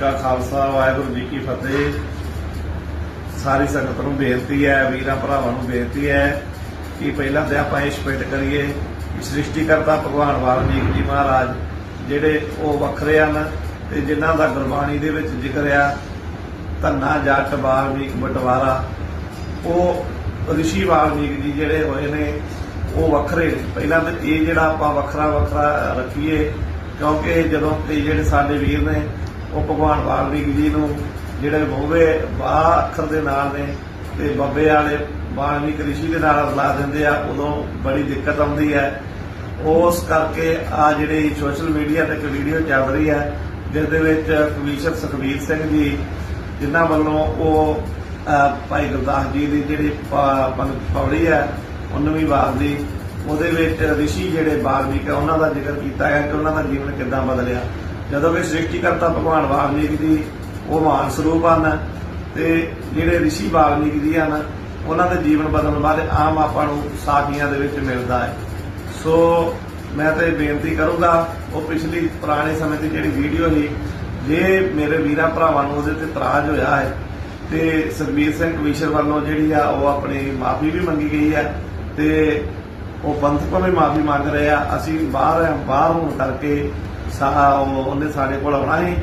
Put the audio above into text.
ਕਾ ਖਾਲਸਾ, ਵਾਹਿਗੁਰੂ ਜੀ ਕੀ ਫਤਿਹ। ਸਾਰੀ ਸੰਗਤ ਨੂੰ ਬੇਨਤੀ ਹੈ, ਵੀਰਾਂ ਭਰਾਵਾਂ ਨੂੰ ਬੇਨਤੀ ਹੈ ਕਿ ਪਹਿਲਾਂ ਤੇ ਆਪਾਂ ਇਹ ਸਪਿਟ ਕਰੀਏ ਕਿ ਸ੍ਰਿਸ਼ਟੀਕਰਤਾ ਭਗਵਾਨ ਵਾਲਮੀਕ ਜੀ ਮਹਾਰਾਜ ਜਿਹੜੇ ਉਹ ਵੱਖਰੇ ਹਨ ਤੇ ਜਿਨ੍ਹਾਂ ਦਾ ਗੁਰਬਾਣੀ ਦੇ ਵਿੱਚ ਜ਼ਿਕਰ ਆ, ਧੰਨਾ ਜੱਟ ਵਾਲਮੀਕ ਬਟਵਾਰਾ। ਉਹ ਰਿਸ਼ੀ ਵਾਲਮੀਕ ਜੀ ਜਿਹੜੇ ਹੋਏ ਨੇ, ਉਹ ਵੱਖਰੇ ਨੇ। ਪਹਿਲਾਂ ਤਾਂ ਇਹ ਜਿਹੜਾ ਆਪਾਂ ਵੱਖਰਾ ਵੱਖਰਾ ਰੱਖੀਏ, ਕਿਉਂਕਿ ਜਦੋਂ ਕਿ ਜਿਹੜੇ ਸਾਡੇ ਵੀਰ ਨੇ ਉਹ ਭਗਵਾਨ ਵਾਲਮੀਕ ਜੀ ਨੂੰ, ਜਿਹੜੇ ਬੋਵੇ ਬਾ ਅੱਖਰ ਦੇ ਨਾਲ ਨੇ ਤੇ ਬੱਬੇ ਵਾਲੇ ਵਾਲਮੀਕ ਰਿਸ਼ੀ ਦੇ ਨਾਲ ਲਾ ਦਿੰਦੇ ਆ, ਉਦੋਂ ਬੜੀ ਦਿੱਕਤ ਆਉਂਦੀ ਹੈ। ਉਸ ਕਰਕੇ ਆ ਜਿਹੜੀ ਸੋਸ਼ਲ ਮੀਡੀਆ ਤੇ ਇੱਕ ਵੀਡੀਓ ਚੱਲ ਰਹੀ ਹੈ ਜਿਸ ਦੇ ਵਿੱਚ ਕਮਿਸ਼ਨਰ ਸੁਖਬੀਰ ਸਿੰਘ ਜੀ, ਜਿਨ੍ਹਾਂ ਵੱਲੋਂ ਉਹ ਭਾਈ ਗੁਰਦਾਸ ਜੀ ਦੀ ਜਿਹੜੀ ਪ- ਪੌੜੀ ਹੈ 19ਵੀਂ ਵਾਰ ਦੀ, ਉਹਦੇ ਵਿੱਚ ਰਿਸ਼ੀ ਜਿਹੜੇ ਬਾਲਮੀਕ ਹੈ ਉਹਨਾਂ ਦਾ ਜ਼ਿਕਰ ਕੀਤਾ ਹੈ ਕਿ ਉਹਨਾਂ ਦਾ ਜੀਵਨ ਕਿੱਦਾਂ ਬਦਲਿਆ। ਜਦੋਂ ਕਿ ਸ੍ਰਿਸ਼ਟੀਕਰਤਾ ਭਗਵਾਨ ਵਾਲਮੀਕ ਜੀ ਉਹ ਮਹਾਨ ਸਰੂਪ ਹਨ ਤੇ ਜਿਹੜੇ ਰਿਸ਼ੀ ਵਾਲਮੀਕ ਜੀ ਹਨ, ਉਹਨਾਂ ਦੇ ਜੀਵਨ ਬਦਲਣ ਬਾਰੇ ਆਮ ਆਪਾਂ ਨੂੰ ਸਾਖੀਆਂ ਦੇ ਵਿੱਚ ਮਿਲਦਾ ਹੈ। ਸੋ ਮੈਂ ਤਾਂ ਇਹ ਬੇਨਤੀ ਕਰੂੰਗਾ, ਉਹ ਪਿਛਲੀ ਪੁਰਾਣੇ ਸਮੇਂ ਦੀ ਜਿਹੜੀ ਵੀਡੀਓ ਸੀ, ਜੇ ਮੇਰੇ ਵੀਰਾਂ ਭਰਾਵਾਂ ਨੂੰ ਉਹਦੇ ਤੇ ਇਤਰਾਜ਼ ਹੋਇਆ ਹੈ, ਤੇ ਸਰਬੀਰ ਸਿੰਘ ਕਮਿਸ਼ਨਰ ਵੱਲੋਂ ਜਿਹੜੀ ਆ ਉਹ ਆਪਣੀ ਮਾਫੀ ਵੀ ਮੰਗੀ ਗਈ ਹੈ, ਤੇ ਉਹ ਪੰਥਕ ਕੋਲੋਂ ਵੀ ਮਾਫੀ ਮੰਗ ਰਹੇ ਆ, ਅਸੀਂ ਬਾਹਰ ਆ, ਬਾਹਰ ਹੋਣ ਕਰਕੇ ਸਾ- ਉਹਨੇ ਸਾਡੇ ਕੋਲ ਆਉਣਾ ਸੀ।